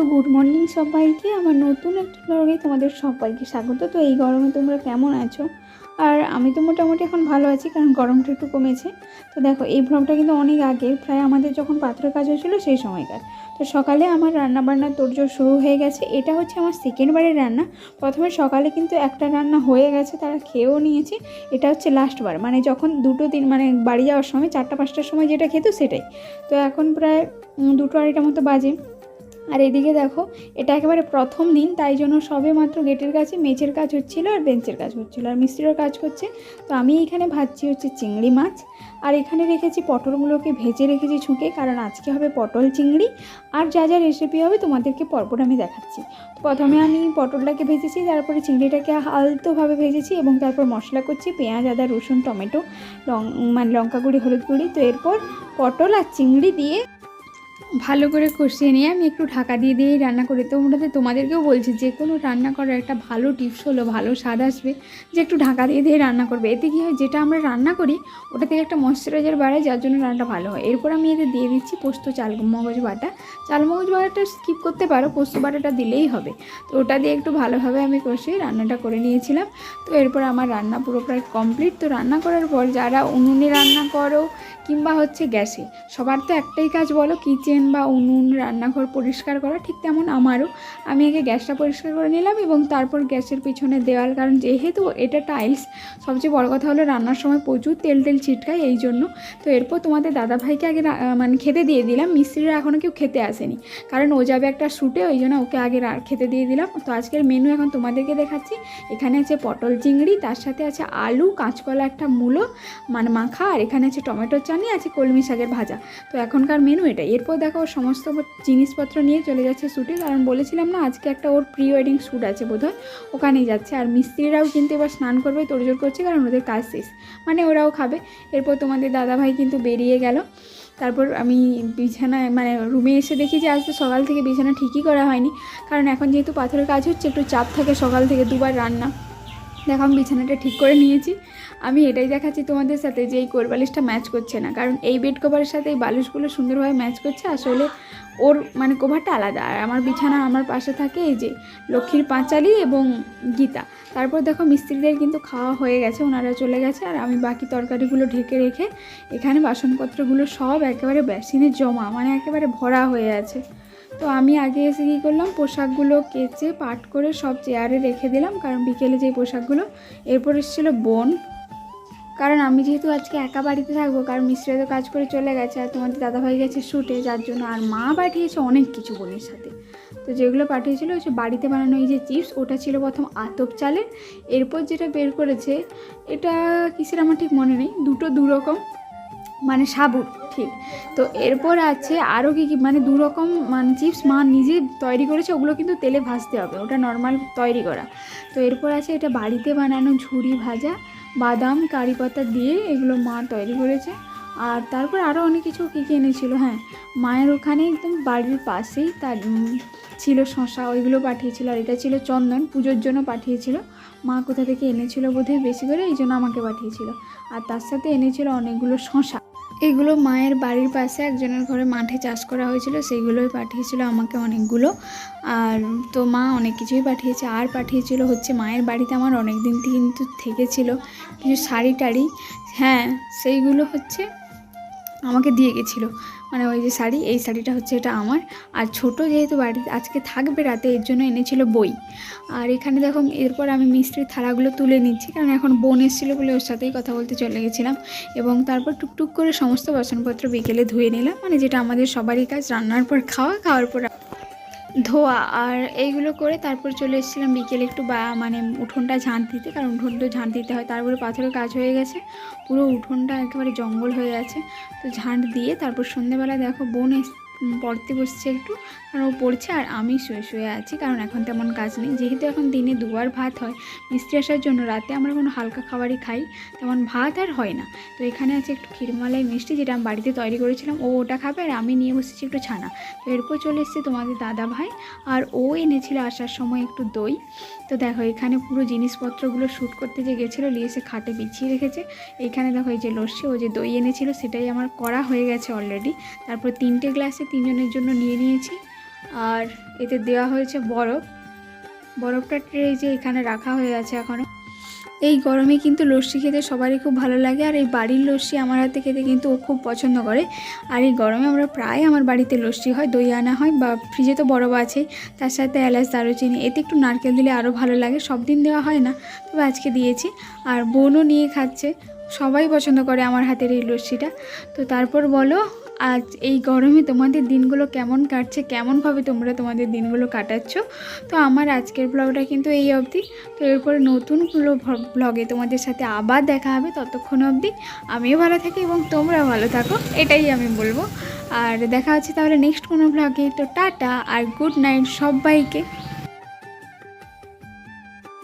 তো good morning সবাইকে। আমার নতুন একটা ব্লগে তোমাদের সবাইকে স্বাগত। তো এই গরমে তোমরা কেমন আছো? আর আমি তো মোটামুটি এখন ভালো আছি, কারণ গরমটা একটু কমেছে। তো দেখো, এই ব্লগটা কিন্তু অনেক আগে, প্রায় আমাদের যখন পাথরের কাজ হয়েছিলো সেই সময়কার। তো সকালে আমার রান্না বান্নার তোড়জোড় শুরু হয়ে গেছে। এটা হচ্ছে আমার সেকেন্ড বারের রান্না। প্রথমে সকালে কিন্তু একটা রান্না হয়ে গেছে, তারা খেয়েও নিয়েছে। এটা হচ্ছে লাস্ট বার মানে যখন দুটো দিন মানে বাড়ি যাওয়ার সময়, চারটা, পাঁচটার সময় যেটা খেত সেটাই। তো এখন প্রায় দুটো আড়াইটা মতো বাজে। আর এদিকে দেখো, এটা একেবারে প্রথম দিন, তাই জন্য সবে মাত্র গেটের কাছে মেঝের কাজ হচ্ছিল আর বেঞ্চের কাজ হচ্ছিল। আর মিস্ত্রিরও কাজ করছে, তো আমি এখানে ভাজছি হচ্ছে চিংড়ি মাছ। আর এখানে রেখেছি পটলগুলোকে ভেজে রেখেছি ছুঁকে, কারণ আজকে হবে পটল চিংড়ি। আর যা যা রেসিপি হবে তোমাদেরকে পরপর আমি দেখাচ্ছি। তো প্রথমে আমি পটলটাকে ভেজেছি, তারপরে চিংড়িটাকে আলতোভাবে ভেজেছি এবং তারপর মশলা করছি পেঁয়াজ, আদা, রসুন, টমেটো, লং মানে লঙ্কা গুঁড়ি, হলুদ গুঁড়ি। তো এরপর পটল আর চিংড়ি দিয়ে ভালো করে কষিয়ে নিয়ে আমি একটু ঢাকা দিয়ে দিয়েই রান্না করি। তো ওটাতে তোমাদেরকেও বলছি, যে কোনো রান্না করার একটা ভালো টিপস হলো, ভালো স্বাদ আসবে, যে একটু ঢাকা দিয়ে দিয়ে রান্না করবে। এতে কী হয়, যেটা আমরা রান্না করি, ওটা থেকে একটা ময়শ্চারাইজার বাড়ায়, যার জন্য রান্নাটা ভালো হয়। এরপর আমি এতে দিয়ে দিচ্ছি পোস্ত চাল মগজ বাটা। চাল মগজ বাটাটা স্কিপ করতে পারো, পোস্ত বাটাটা দিলেই হবে। তো ওটা দিয়ে একটু ভালোভাবে আমি কষিয়ে রান্নাটা করে নিয়েছিলাম। তো এরপর আমার রান্না পুরো প্রায় কমপ্লিট তো রান্না করার পর যারা উনুনে রান্না করো কিংবা হচ্ছে গ্যাসে। সবার তো একটাই কাজ বলো কিচেন বা উনুন, রান্নাঘর পরিষ্কার করা, ঠিক তেমন আমারও। আমি আগে গ্যাসটা পরিষ্কার করে নিলাম এবং তারপর গ্যাসের পিছনে দেওয়াল, কারণ যেহেতু এটা টাইলস সবচেয়ে বড় কথা হলো রান্নার সময় প্রচুর তেল তেল ছিটকায় এই জন্য। তো এরপর তোমাদের দাদা ভাইকে আগে মানে খেতে দিয়ে দিলাম, মিস্ত্রিরা এখনও কেউ খেতে আসেনি। কারণ ও যাবে একটা শ্যুটে ওই জন্য ওকে আগে খেতে দিয়ে দিলাম। তো আজকের মেনু এখন তোমাদেরকে দেখাচ্ছি। এখানে আছে পটল চিংড়ি, তার সাথে আছে আলু, কাঁচকলা একটা মূলো মানে মাখা, আর এখানে আছে টমেটোর চাটনি আছে, কলমি শাকের ভাজা। তো এখনকার মেনু এটাই। এরপর দেখো, ওর সমস্ত জিনিসপত্র নিয়ে চলে যাচ্ছে শ্যুটে কারণ বলেছিলাম না, আজকে একটা ওর প্রি ওয়েডিং শ্যুট আছে বোধহয়। ওখানেই যাচ্ছে। আর মিস্ত্রিরাও কিন্তু এবার স্নান করবে, তোড়জোড় করছে, কারণ ওদের কাজ শেষ। মানে ওরাও খাবে। এরপর তোমাদের দাদাভাই কিন্তু বেরিয়ে গেল। তারপর আমি বিছানায় মানে রুমে এসে দেখি যে আজ তো সকাল থেকে বিছানা ঠিকই করা হয়নি। কারণ এখন যেহেতু পাথরের কাজ হচ্ছে, একটু চাপ থাকে সকাল থেকে দুবার রান্না। দেখো, আমি বিছানাটা ঠিক করে নিয়েছি। আমি এটাই দেখাচ্ছি তোমাদের সাথে যে এই কোরবালিশটা ম্যাচ করছে না। কারণ এই বেড কভারের সাথে এই বালিশগুলো সুন্দরভাবে ম্যাচ করছে, আসলে ওর মানে কভারটা আলাদা। আর আমার বিছানা আমার পাশে থাকে এই যে লক্ষ্মীর পাঁচালি এবং গীতা। তারপর দেখো, মিস্ত্রিদের কিন্তু খাওয়া হয়ে গেছে, ওনারা চলে গেছে, আর আমি বাকি তরকারিগুলো ঢেকে রেখে এখানে বাসনপত্রগুলো সব একেবারে বেসিনে জমা মানে একেবারে ভরা হয়ে আছে। তো আমি আগে এসে কী করলাম, পোশাকগুলো কেচে পাট করে সব চেয়ারে রেখে দিলাম। কারণ বিকেলে যে পোশাকগুলো, এরপর এসেছিল বোন। কারণ আমি যেহেতু আজকে একা বাড়িতে থাকব, কারণ মিস্ত্রি তো কাজ করে চলে গেছে আর তোমাদের দাদাভাই গেছে শ্যুটে যার জন্য আর মা পাঠিয়েছে অনেক কিছু বোনের সাথে। তো যেগুলো পাঠিয়েছিল হচ্ছে বাড়িতে বানানো এই যে চিপস, ওটা ছিল প্রথম আতপ চালের। এরপর যেটা বের করেছে, এটা কিসের আমার ঠিক মনে নেই, দুটো দু রকম মানে সাবুর, ঠিক। তো এরপর আছে আরও কী কী মানে দুরকম মানে চিপস মা নিজে তৈরি করেছে, ওগুলো কিন্তু তেলে ভাজতে হবে, ওটা নর্মাল তৈরি করা। তো এরপর আছে এটা বাড়িতে বানানো ঝুড়ি ভাজা, বাদাম, কারি পাতা দিয়ে এগুলো মা তৈরি করেছে। আর তারপর আরও অনেক কিছু কী কী এনেছিল হ্যাঁ মায়ের ওখানে একদম বাড়ির পাশেই তার ছিল শশা, ওইগুলো পাঠিয়েছিল। আর এটা ছিল চন্দন, পুজোর জন্য পাঠিয়েছিল। মা কোথা থেকে এনেছিল বোধহয় বেশি করে, এই জন্য আমাকে পাঠিয়েছিল। আর তার সাথে এনেছিল অনেকগুলো শশা। এগুলো মায়ের বাড়ির পাশে একজনের ঘরে মাঠে চাষ করা হয়েছিল সেইগুলোই পাঠিয়েছিল আমাকে অনেকগুলো। আর তো মা অনেক কিছুই পাঠিয়েছে। আর পাঠিয়েছিল হচ্ছে মায়ের বাড়িতে আমার অনেক দিন কিন্তু থেকেছিল। কিছু শাড়ি টাড়ি হ্যাঁ সেইগুলো হচ্ছে আমাকে দিয়ে গেছিল। মানে ওই যে শাড়ি, এই শাড়িটা হচ্ছে এটা আমার। আর ছোট যেহেতু বাড়ি আজকে থাকবে রাতে, এর জন্য এনেছিল বই। আর এখানে দেখো, এরপর আমি মিস্ত্রির থালাগুলো তুলে নিচ্ছি, কারণ এখন বোন এসেছিল বলে ওর সাথেই কথা বলতে চলে গেছিলাম। এবং তারপর টুকটুক করে সমস্ত বাসনপত্র বিকেলে ধুয়ে নিলাম। মানে যেটা আমাদের সবারই কাজ, রান্নার পর খাওয়া, খাওয়ার পর ধোয়া আর এইগুলো করে তারপর চলে এসেছিলাম বিকেলে একটু বা মানে উঠোনটা ঝাঁট দিতে, কারণ উঠোন তো ঝাঁট দিতে হয়, তারপরে পাথরের কাজ হয়ে গেছে, পুরো উঠোনটা একেবারে জঙ্গল হয়ে আছে। তো ঝাঁট দিয়ে তারপর সন্ধ্যেবেলা দেখো বোন পড়তে বসছে একটু কারণ ও পড়ছে আর আমি শুয়ে শুয়ে আছি, কারণ এখন তেমন কাজ নেই। যেহেতু এখন দিনে দুবার ভাত হয় মিস্ত্রি আসার জন্য রাতে আমরা কোনো হালকা খাবারই খাই, তেমন ভাত আর হয় না। তো এখানে আছে একটু ক্ষীরমালাই মিষ্টি যেটা আমি বাড়িতে তৈরি করেছিলাম, ও ওটা খাবে আর আমি নিয়ে বসেছি একটু ছানা। তো এরপর চলে এসেছে তোমাদের দাদা ভাই, আর ও এনেছিল আসার সময় একটু দই। তো দেখো এখানে পুরো জিনিসপত্রগুলো শ্যুট করতে যে গেছিল, নিয়ে এসে খাটে বিছিয়ে রেখেছে। এইখানে দেখো এই যে লস্যি, ও যে দই এনেছিল, সেটাই আমার করা হয়ে গেছে অলরেডি তারপর তিনটে গ্লাসে তিনজনের জন্য নিয়ে নিয়েছি। আর এতে দেওয়া হয়েছে বরফ। বরফটা ট্রে যে এখানে রাখা হয়ে আছে এখনও এই গরমে কিন্তু লস্যি খেতে সবারই খুব ভালো লাগে। আর এই বাড়ির লস্যি আমার হাতে খেতে কিন্তু ও খুব পছন্দ করে। আর এই গরমে আমরা প্রায় আমার বাড়িতে লস্যি হয়, দই আনা হয় বা ফ্রিজে তো বরফ আছেই। তার সাথে এলাচ, দারুচিনি, এতে একটু নারকেল দিলে আরও ভালো লাগে। সব দিন দেওয়া হয় না, তবে আজকে দিয়েছি। আর বোনও নিয়ে খাচ্ছে। সবাই পছন্দ করে আমার হাতের এই লস্যিটা। তো তারপর বলো আজ এই গরমে তোমাদের দিনগুলো কেমন কাটছে? কেমনভাবে তোমরা তোমাদের দিনগুলো কাটাচ্ছ? তো আমার আজকের ব্লগটা কিন্তু এই অবধি। তো এরপরে নতুনগুলো ব্লগে তোমাদের সাথে আবার দেখা হবে ততক্ষণ অবধি। আমিও ভালো থাকি এবং তোমরাও ভালো থাকো, এটাই আমি বলব। আর দেখা হচ্ছে তাহলে নেক্সট কোনো ব্লগে। তো টাটা আর গুড নাইট সবাইকে।